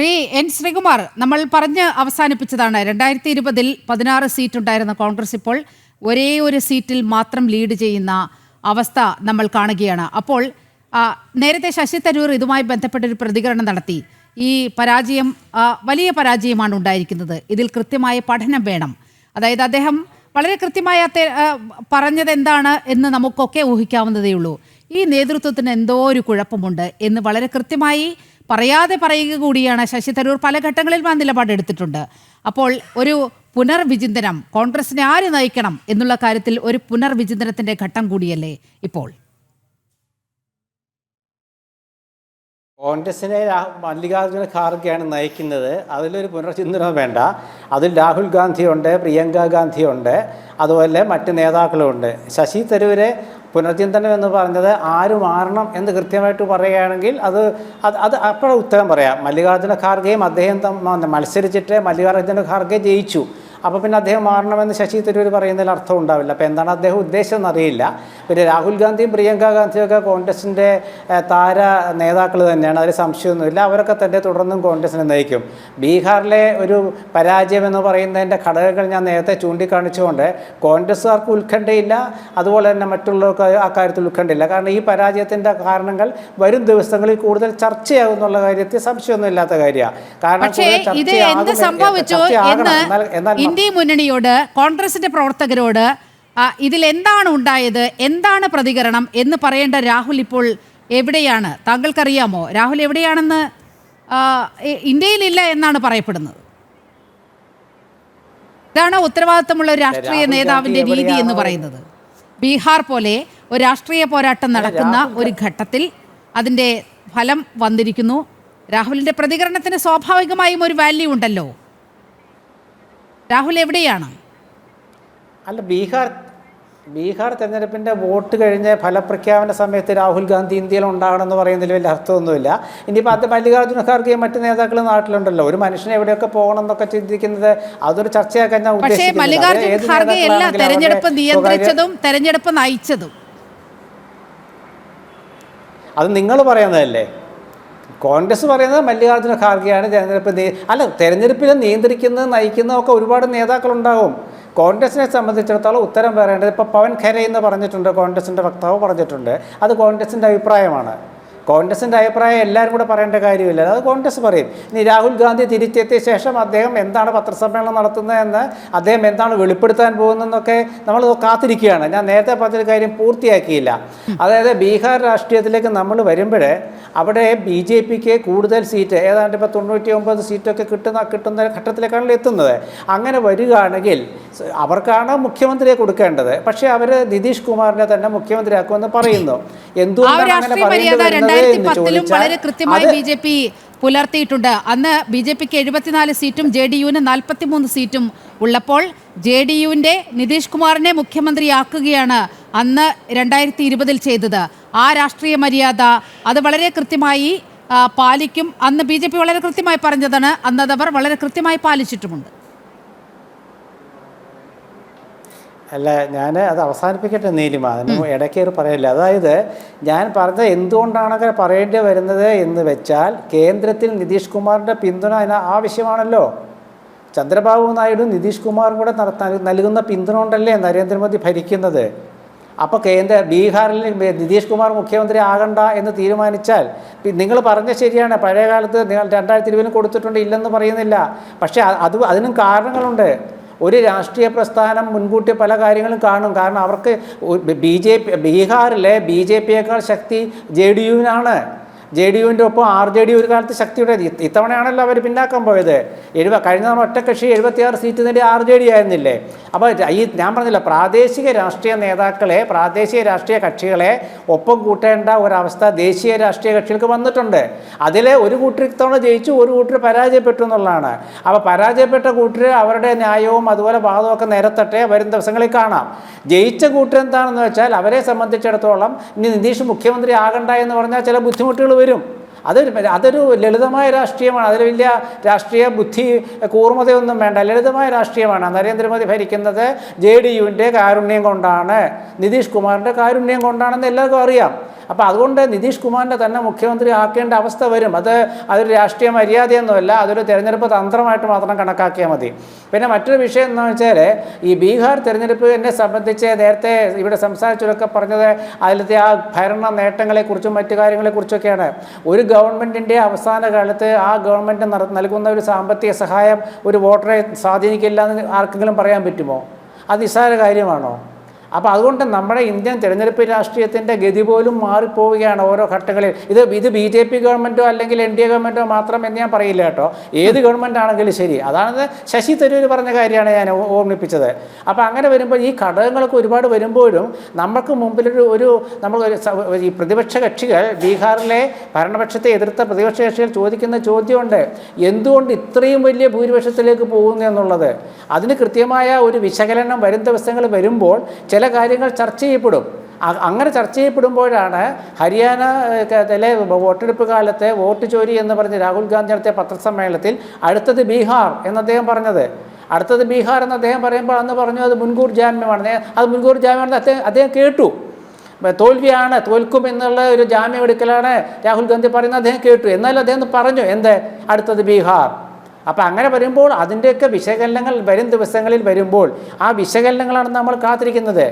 Shri N Sreekumar നമ്മൾ പറഞ്ഞ് അവസാനിപ്പിച്ചതാണ്. രണ്ടായിരത്തി ഇരുപതിൽ പതിനാറ് സീറ്റ് ഉണ്ടായിരുന്ന കോൺഗ്രസ് ഇപ്പോൾ ഒരേ ഒരു സീറ്റിൽ മാത്രം ലീഡ് ചെയ്യുന്ന അവസ്ഥ നമ്മൾ കാണുകയാണ്. അപ്പോൾ നേരത്തെ ശശി തരൂർ ഇതുമായി ബന്ധപ്പെട്ടൊരു പ്രതികരണം നടത്തി. ഈ പരാജയം വലിയ പരാജയമാണ് ഉണ്ടായിരിക്കുന്നത്. ഇതിൽ കൃത്യമായ പഠനം വേണം. അതായത് അദ്ദേഹം വളരെ കൃത്യമായ പറഞ്ഞത് എന്താണ് എന്ന് നമുക്കൊക്കെ ഊഹിക്കാവുന്നതേ ഉള്ളൂ ഈ നേതൃത്വത്തിന് എന്തോ ഒരു കുഴപ്പമുണ്ട് എന്ന് വളരെ കൃത്യമായി പറയാതെ പറയുക കൂടിയാണ് ശശി തരൂർ പല ഘട്ടങ്ങളിൽ ആ നിലപാടെടുത്തിട്ടുണ്ട് അപ്പോൾ ഒരു പുനർവിചിന്തനം കോൺഗ്രസിനെ ആര് നയിക്കണം എന്നുള്ള കാര്യത്തിൽ ഒരു പുനർവിചിന്തനത്തിന്റെ ഘട്ടം കൂടിയല്ലേ ഇപ്പോൾ? കോൺഗ്രസിനെ മല്ലികാർജുന ഖാർഗെയാണ് നയിക്കുന്നത്. അതിലൊരു പുനർചിന്തനം വേണ്ട. അതിൽ രാഹുൽ ഗാന്ധിയുണ്ട് പ്രിയങ്ക ഗാന്ധിയുണ്ട് അതുപോലെ മറ്റ് നേതാക്കളുമുണ്ട്. ശശി തരൂരെ പുനർചിന്തനം എന്ന് പറഞ്ഞത് ആര് മാറണം എന്ന് കൃത്യമായിട്ട് പറയുകയാണെങ്കിൽ അത് അത് അത് അപ്പോഴും ഉത്തരം പറയാം. മല്ലികാർജുന ഖാർഗെയും അദ്ദേഹം മത്സരിച്ചിട്ട് മല്ലികാർജുന ഖാർഗെ ജയിച്ചു. അപ്പോൾ പിന്നെ അദ്ദേഹം മാറണമെന്ന് ശശി തരൂർ പറയുന്നതിൽ അർത്ഥം ഉണ്ടാവില്ല. അപ്പോൾ എന്താണ് അദ്ദേഹം ഉദ്ദേശം എന്നറിയില്ല പിന്നെ രാഹുൽ ഗാന്ധിയും പ്രിയങ്ക ഗാന്ധിയും ഒക്കെ കോൺഗ്രസിന്റെ താര നേതാക്കൾ തന്നെയാണ്. അതിൽ സംശയമൊന്നുമില്ല. അവരൊക്കെ തന്നെ തുടർന്നും കോൺഗ്രസിനെ നയിക്കും. ബീഹാറിലെ ഒരു പരാജയം എന്ന് പറയുന്നതിന്റെ ഘടകങ്ങൾ ഞാൻ നേരത്തെ ചൂണ്ടിക്കാണിച്ചുകൊണ്ട് കോൺഗ്രസ്സുകാർക്ക് ഉത്കണ്ഠയില്ല. അതുപോലെ തന്നെ മറ്റുള്ളവർക്ക് ആ കാര്യത്തിൽ ഉത്കണ്ഠയില്ല. കാരണം ഈ പരാജയത്തിന്റെ കാരണങ്ങൾ വരും ദിവസങ്ങളിൽ കൂടുതൽ ചർച്ചയാകും എന്നുള്ള കാര്യത്തിൽ സംശയമൊന്നുമില്ലാത്ത കാര്യമാണ് കാരണം ഇത് എന്ത് സംഭവിച്ചു എന്ന് ഇന്ത്യ മുന്നണിയോട് കോൺഗ്രസിന്റെ പ്രവർത്തകരോട് ഇതിൽ എന്താണ് ഉണ്ടായത്? എന്താണ് പ്രതികരണം എന്ന് പറയേണ്ട രാഹുൽ ഇപ്പോൾ എവിടെയാണ്? താങ്കൾക്കറിയാമോ? രാഹുൽ എവിടെയാണെന്ന് ഇന്ത്യയിലില്ല എന്നാണ് പറയപ്പെടുന്നത്. ഇതാണ് ഉത്തരവാദിത്തമുള്ള ഒരു രാഷ്ട്രീയ നേതാവിന്റെ രീതി എന്ന്? പറയുന്നത്. ബീഹാർ പോലെ ഒരു രാഷ്ട്രീയ പോരാട്ടം നടക്കുന്ന ഒരു ഘട്ടത്തിൽ അതിന്റെ ഫലം വന്നിരിക്കുന്നു. രാഹുലിന്റെ പ്രതികരണത്തിന് സ്വാഭാവികമായും ഒരു വാല്യൂ ഉണ്ടല്ലോ. രാഹുൽ എവിടെയാണ്? അല്ല ബീഹാർ ബീഹാർ തെരഞ്ഞെടുപ്പിന്റെ വോട്ട് കഴിഞ്ഞ് ഫലപ്രഖ്യാപന സമയത്ത് രാഹുൽ ഗാന്ധി ഇന്ത്യയിൽ ഉണ്ടാകണമെന്ന് പറയുന്നതിൽ വലിയ അർത്ഥമൊന്നുമില്ല. ഇനിയിപ്പോൾ അത് മല്ലികാർജുന ഖാർഗെയും മറ്റ് നേതാക്കളും നാട്ടിലുണ്ടല്ലോ. ഒരു മനുഷ്യനെ എവിടെയൊക്കെ പോകണം എന്നൊക്കെ ചിന്തിക്കുന്നത് അതൊരു ചർച്ചയാക്കാൻ ഞാൻ തെരഞ്ഞെടുപ്പ് നയിച്ചതും. അത് നിങ്ങൾ പറയുന്നതല്ലേ? കോൺഗ്രസ് പറയുന്നത് മല്ലികാർജുന ഖാർഗെയാണ് തെരഞ്ഞെടുപ്പ് അല്ല തെരഞ്ഞെടുപ്പിൽ നിയന്ത്രിക്കുന്നത് നയിക്കുന്നതൊക്കെ ഒരുപാട് നേതാക്കളുണ്ടാവും. കോൺഗ്രസിനെ സംബന്ധിച്ചിടത്തോളം ഉത്തരം പറയേണ്ടത് ഇപ്പോൾ പവൻ ഖരെ എന്ന് പറഞ്ഞിട്ടുണ്ട് കോൺഗ്രസിന്റെ വക്താവ് പറഞ്ഞിട്ടുണ്ട്. അത് കോൺഗ്രസിന്റെ അഭിപ്രായമാണ്. കോൺഗ്രസിന്റെ അഭിപ്രായം എല്ലാവരും കൂടെ പറയേണ്ട കാര്യമില്ല. അത് കോൺഗ്രസ് പറയും. ഇനി രാഹുൽ ഗാന്ധി തിരിച്ചെത്തിയ ശേഷം അദ്ദേഹം എന്താണ് പത്രസമ്മേളനം നടത്തുന്നതെന്ന് അദ്ദേഹം എന്താണ് വെളിപ്പെടുത്താൻ പോകുന്നതെന്നൊക്കെ നമ്മൾ കാത്തിരിക്കുകയാണ്. ഞാൻ നേരത്തെ പറഞ്ഞൊരു കാര്യം പൂർത്തിയാക്കിയില്ല. അതായത് ബീഹാർ രാഷ്ട്രീയത്തിലേക്ക് നമ്മൾ വരുമ്പോൾ അവിടെ ബി ജെ പിക്ക് കൂടുതൽ സീറ്റ് ഏതാണ്ട് ഇപ്പോൾ തൊണ്ണൂറ്റി ഒമ്പത് സീറ്റൊക്കെ കിട്ടുന്ന കിട്ടുന്ന ഘട്ടത്തിലേക്കാണല്ലോ എത്തുന്നത്. അങ്ങനെ വരികയാണെങ്കിൽ അവർക്കാണ് മുഖ്യമന്ത്രിയെ കൊടുക്കേണ്ടത്. പക്ഷേ അവർ നിതീഷ് കുമാറിനെ തന്നെ മുഖ്യമന്ത്രിയാക്കുമെന്ന് പറയുന്നു. എന്തുകൊണ്ടാണ് അങ്ങനെ വരുന്നത്? രണ്ടായിരത്തി പത്തിലും വളരെ കൃത്യമായി ബി ജെ പി പുലർത്തിയിട്ടുണ്ട്. അന്ന് ബി ജെ പിക്ക് എഴുപത്തിനാല് സീറ്റും ജെ ഡി യുവിന് നാൽപ്പത്തിമൂന്ന് സീറ്റും ഉള്ളപ്പോൾ ജെ ഡി യുവിന്റെ നിതീഷ് കുമാറിനെ മുഖ്യമന്ത്രിയാക്കുകയാണ് അന്ന് രണ്ടായിരത്തി ഇരുപതിൽ ചെയ്തത്. ആ രാഷ്ട്രീയ മര്യാദ അത് വളരെ കൃത്യമായി പാലിക്കും. അന്ന് ബി വളരെ കൃത്യമായി പറഞ്ഞതാണ്. അന്നതവർ വളരെ കൃത്യമായി പാലിച്ചിട്ടുമുണ്ട്. അല്ല ഞാൻ അത് അവസാനിപ്പിക്കട്ടെ നീലിമ. അതിന് ഇടയ്ക്ക് ഒരു പറയില്ല. അതായത് ഞാൻ പറഞ്ഞത് എന്തുകൊണ്ടാണ് അങ്ങനെ പറയേണ്ടി വരുന്നത് എന്ന് വെച്ചാൽ കേന്ദ്രത്തിൽ നിതീഷ് കുമാറിന്റെ പിന്തുണ അതിന് ആവശ്യമാണല്ലോ. ചന്ദ്രബാബു നായിഡു നിതീഷ് കുമാറും കൂടെ നൽകുന്ന പിന്തുണ കൊണ്ടല്ലേ നരേന്ദ്രമോദി ഭരിക്കുന്നത്? അപ്പോൾ കേന്ദ്ര ബീഹാറിൽ നിതീഷ് കുമാർ മുഖ്യമന്ത്രി ആകണ്ട എന്ന് തീരുമാനിച്ചാൽ നിങ്ങൾ പറഞ്ഞ ശരിയാണ്. പഴയ കാലത്ത് നിങ്ങൾ രണ്ടായിരത്തി ഇരുപതിന് കൊടുത്തിട്ടുണ്ട് ഇല്ലെന്ന് പറയുന്നില്ല. പക്ഷേ അത് അതിനും കാരണങ്ങളുണ്ട്. ഒരു രാഷ്ട്രീയ പ്രസ്ഥാനം മുൻകൂട്ടി പല കാര്യങ്ങളും കാണും. കാരണം അവർക്ക് ബി ജെ പി ബീഹാറിലെ ബി ജെ പിയേക്കാൾ ശക്തി ജെ ഡി യുവിനാണ്. ജെ ഡി യുവിന്റെ ഒപ്പം ആർ ജെ ഡി ഒരു കാലത്ത് ശക്തിയുടെ ഇത്തവണയാണല്ലോ അവർ പിന്നാക്കം പോയത്. എഴുപ കഴിഞ്ഞ തവണ ഒറ്റക്കക്ഷി എഴുപത്തിയാറ് സീറ്റ് നേടി ആർ ജെ ഡി ആയിരുന്നില്ലേ? അപ്പോൾ ഈ ഞാൻ പറഞ്ഞില്ല പ്രാദേശിക രാഷ്ട്രീയ നേതാക്കളെ പ്രാദേശിക രാഷ്ട്രീയ കക്ഷികളെ ഒപ്പം കൂട്ടേണ്ട ഒരവസ്ഥ ദേശീയ രാഷ്ട്രീയ കക്ഷികൾക്ക് വന്നിട്ടുണ്ട്. അതിലെ ഒരു കൂട്ടർ ഇത്തവണ ജയിച്ചു ഒരു കൂട്ടർ പരാജയപ്പെട്ടു എന്നുള്ളതാണ്. അപ്പോൾ പരാജയപ്പെട്ട കൂട്ടർ അവരുടെ ന്യായവും അതുപോലെ വാദവും ഒക്കെ നിരത്തട്ടെ വരും ദിവസങ്ങളിൽ കാണാം. ജയിച്ച കൂട്ടർ എന്താണെന്ന് വെച്ചാൽ അവരെ സംബന്ധിച്ചിടത്തോളം ഇനി നിതീഷ് മുഖ്യമന്ത്രി ആകണ്ട എന്ന് പറഞ്ഞാൽ ചില ബുദ്ധിമുട്ടുകൾ വരും. അതൊരു അതൊരു ലളിതമായ രാഷ്ട്രീയമാണ്. അതിൽ വലിയ രാഷ്ട്രീയ ബുദ്ധി കൂർമ്മതയൊന്നും വേണ്ട. ലളിതമായ രാഷ്ട്രീയമാണ്. നരേന്ദ്രമോദി ഭരിക്കുന്നത് ജെ ഡി യുവിന്റെ കാരുണ്യം കൊണ്ടാണ്. നിതീഷ് കുമാറിന്റെ കാരുണ്യം കൊണ്ടാണെന്ന് എല്ലാവർക്കും അറിയാം. അപ്പോൾ അതുകൊണ്ട് നിതീഷ് കുമാറിനെ തന്നെ മുഖ്യമന്ത്രി ആക്കേണ്ട അവസ്ഥ വരും. അത് അതൊരു രാഷ്ട്രീയ മര്യാദയൊന്നുമല്ല അതൊരു തെരഞ്ഞെടുപ്പ് തന്ത്രമായിട്ട് മാത്രം കണക്കാക്കിയാൽ മതി. പിന്നെ മറ്റൊരു വിഷയം എന്ന് വെച്ചാൽ ഈ ബീഹാർ തെരഞ്ഞെടുപ്പിനെ സംബന്ധിച്ച് നേരത്തെ ഇവിടെ സംസാരിച്ചതൊക്കെ പറഞ്ഞത് അതിലത്തെ ആ ഭരണ നേട്ടങ്ങളെക്കുറിച്ചും മറ്റു കാര്യങ്ങളെക്കുറിച്ചൊക്കെയാണ്. ഒരു ഗവൺമെന്റിന്റെ അവസാന കാലത്ത് ആ ഗവൺമെന്റ് നൽകുന്ന ഒരു സാമ്പത്തിക സഹായം ഒരു വോട്ടറെ സ്വാധീനിക്കില്ല എന്ന് ആർക്കെങ്കിലും പറയാൻ പറ്റുമോ? അത് നിസ്സാര കാര്യമാണോ? അപ്പോൾ അതുകൊണ്ട് നമ്മുടെ ഇന്ത്യൻ തിരഞ്ഞെടുപ്പ് രാഷ്ട്രീയത്തിന്റെ ഗതി പോലും മാറിപ്പോവുകയാണ് ഓരോ ഘട്ടങ്ങളിൽ. ഇത് ഇത് ബി ജെ പി ഗവൺമെന്റോ അല്ലെങ്കിൽ എൻ ഡി എ ഗവൺമെന്റോ മാത്രം എന്ന് ഞാൻ പറയില്ല കേട്ടോ. ഏത് ഗവൺമെന്റ് ആണെങ്കിലും ശരി. അതാണ് ശശി തരൂർ പറഞ്ഞ കാര്യമാണ് ഞാൻ ഓർമ്മിപ്പിച്ചത്. അപ്പോൾ അങ്ങനെ വരുമ്പോൾ ഈ ഘടകങ്ങളൊക്കെ ഒരുപാട് വരുമ്പോഴും നമുക്ക് മുമ്പിലൊരു ഒരു നമ്മൾ ഈ പ്രതിപക്ഷ കക്ഷികൾ ബീഹാറിലെ ഭരണപക്ഷത്തെ എതിർത്ത പ്രതിപക്ഷ കക്ഷികൾ ചോദിക്കുന്ന ചോദ്യമുണ്ട്. എന്തുകൊണ്ട് ഇത്രയും വലിയ ഭൂരിപക്ഷത്തിലേക്ക് പോകുന്നു എന്നുള്ളത്? അതിന് കൃത്യമായ ഒരു വിശകലനം വരും ദിവസങ്ങൾ വരുമ്പോൾ ചില കാര്യങ്ങൾ ചർച്ച ചെയ്യപ്പെടും. അങ്ങനെ ചർച്ച ചെയ്യപ്പെടുമ്പോഴാണ് ഹരിയാന തലെ വോട്ടെടുപ്പ് കാലത്തെ വോട്ട് ചോരി എന്ന് പറഞ്ഞ് രാഹുൽ ഗാന്ധി നടത്തിയ പത്രസമ്മേളനത്തിൽ അടുത്തത് ബീഹാർ എന്ന് അദ്ദേഹം പറഞ്ഞത്. അടുത്തത് ബീഹാർ എന്ന് അദ്ദേഹം പറയുമ്പോൾ അന്ന് പറഞ്ഞു അത് മുൻകൂർ ജാമ്യമാണ്. അത് മുൻകൂർ ജാമ്യമാണെന്ന് അദ്ദേഹം അദ്ദേഹം കേട്ടു. തോൽവിയാണ് തോൽക്കും എന്നുള്ള ഒരു ജാമ്യം എടുക്കലാണ് രാഹുൽ ഗാന്ധി പറയുന്നത് അദ്ദേഹം കേട്ടു. എന്നാലും അദ്ദേഹം പറഞ്ഞു എന്ത്? അടുത്തത് ബീഹാർ. അപ്പോൾ അങ്ങനെ വരുമ്പോൾ അതിന്റെയൊക്കെ വിശകലനങ്ങൾ വരും ദിവസങ്ങളിൽ വരുമ്പോൾ ആ വിശകലനങ്ങളാണ് നമ്മൾ കാത്തിരിക്കുന്നത്.